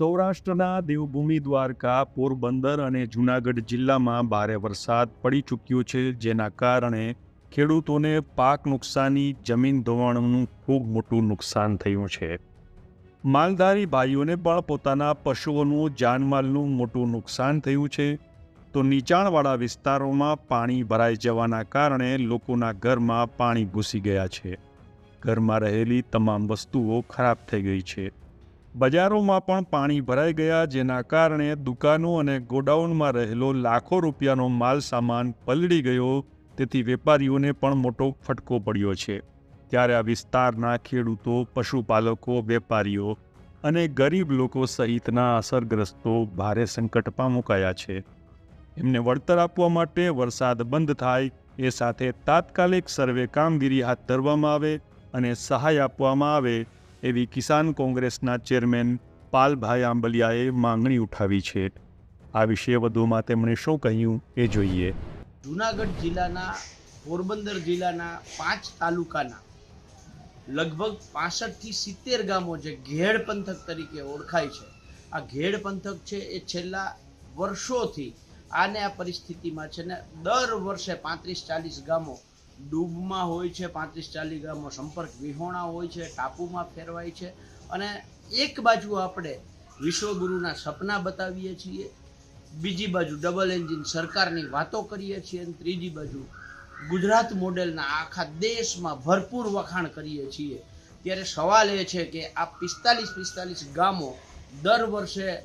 સૌરાષ્ટ્રના દેવભૂમિ દ્વારકા, પોરબંદર અને જૂનાગઢ જિલ્લામાં ભારે વરસાદ પડી ચૂક્યો છે, જેના કારણે ખેડૂતોને પાક નુકસાની, જમીન ધોવાણનું ખૂબ મોટું નુકસાન થયું છે. માલધારી ભાઈઓને પણ પોતાના પશુઓનું, જાનમાલનું મોટું નુકસાન થયું છે. તો નીચાણવાળા વિસ્તારોમાં પાણી ભરાઈ જવાના કારણે લોકોના ઘરમાં પાણી ઘૂસી ગયા છે. ઘરમાં રહેલી તમામ વસ્તુઓ ખરાબ થઈ ગઈ છે. બજારોમાં પણ પાણી ભરાઈ ગયા, જેના કારણે દુકાનો અને ગોડાઉનમાં રહેલો લાખો રૂપિયાનો માલ સામાન પલળી ગયો. તેથી વેપારીઓને પણ મોટો ફટકો પડ્યો છે. ત્યારે આ વિસ્તારના ખેડૂતો, પશુપાલકો, વેપારીઓ અને ગરીબ લોકો સહિતના અસરગ્રસ્તો ભારે સંકટમાં મુકાયા છે. એમને વળતર આપવા માટે વરસાદ બંધ થાય, એ સાથે તાત્કાલિક સર્વે કામગીરી હાથ ધરવામાં આવે અને સહાય આપવામાં આવે એવી કિસાન કોંગ્રેસના ચેરમેન પાલભાઈ આંબલિયાએ માંગણી ઉઠાવી છે. આ વિશે વધુમાં તેમણે શું કહ્યું એ જોઈએ. જુનાગઢ જિલ્લાના, પોરબંદર જિલ્લાના પાંચ તાલુકાના લગભગ પાસઠથી સિત્તેર ગામો જે ઘેડ પંથક તરીકે ઓળખાય છે. આ ઘેડ પંથક છે એ છેલ્લા વર્ષોથી આને આ પરિસ્થિતિમાં છે ને દર વર્ષે પાંત્રીસ ચાલીસ ગામો ડૂબમાં હોય છે, પાંત્રીસ ચાલીસ ગામો સંપર્ક વિહોણા હોય છે, ટાપુમાં ફેરવાય છે. અને એક બાજુ આપણે વિશ્વગુરુના સપના બતાવીએ છીએ, બીજી બાજુ ડબલ એન્જિન સરકારની વાતો કરીએ છીએ, અને ત્રીજી બાજુ ગુજરાત મોડેલના આખા દેશમાં ભરપૂર વખાણ કરીએ છીએ. ત્યારે સવાલ એ છે કે આ પિસ્તાલીસ પિસ્તાલીસ ગામો દર વર્ષે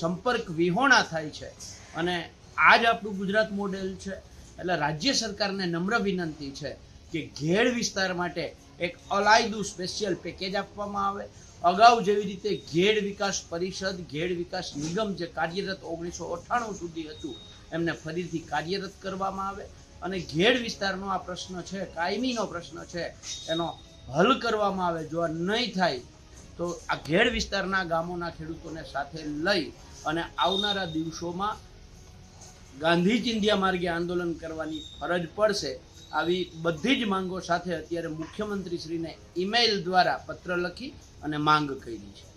સંપર્ક વિહોણા થાય છે. અને આ જ આપણું ગુજરાત મોડેલ છે. એટલે રાજ્ય સરકારને નમ્ર વિનંતી છે કે ઘેડ વિસ્તાર માટે એક અલાયદું સ્પેશિયલ પેકેજ આપવામાં આવે. અગાઉ જેવી રીતે ઘેડ વિકાસ પરિષદ ઘેડ વિકાસ નિગમ જે કાર્યરત ઓગણીસો અઠ્ઠાણું સુધી હતું, એમને ફરીથી કાર્યરત કરવામાં આવે. અને ઘેડ વિસ્તારનો આ પ્રશ્ન છે, કાયમીનો પ્રશ્ન છે, એનો હલ કરવામાં આવે. જો નહીં થાય, તો આ ઘેડ વિસ્તારના ગામોના ખેડૂતોને સાથે લઈ અને આવનારા દિવસોમાં ગાંધી ચિંધ્યા માર્ગે આંદોલન કરવાની ફરજ પડશે આવી બધી જ માંગો સાથે અત્યારે મુખ્યમંત્રીશ્રીને ઈમેલ દ્વારા પત્ર લખી અને માંગ કરી છે.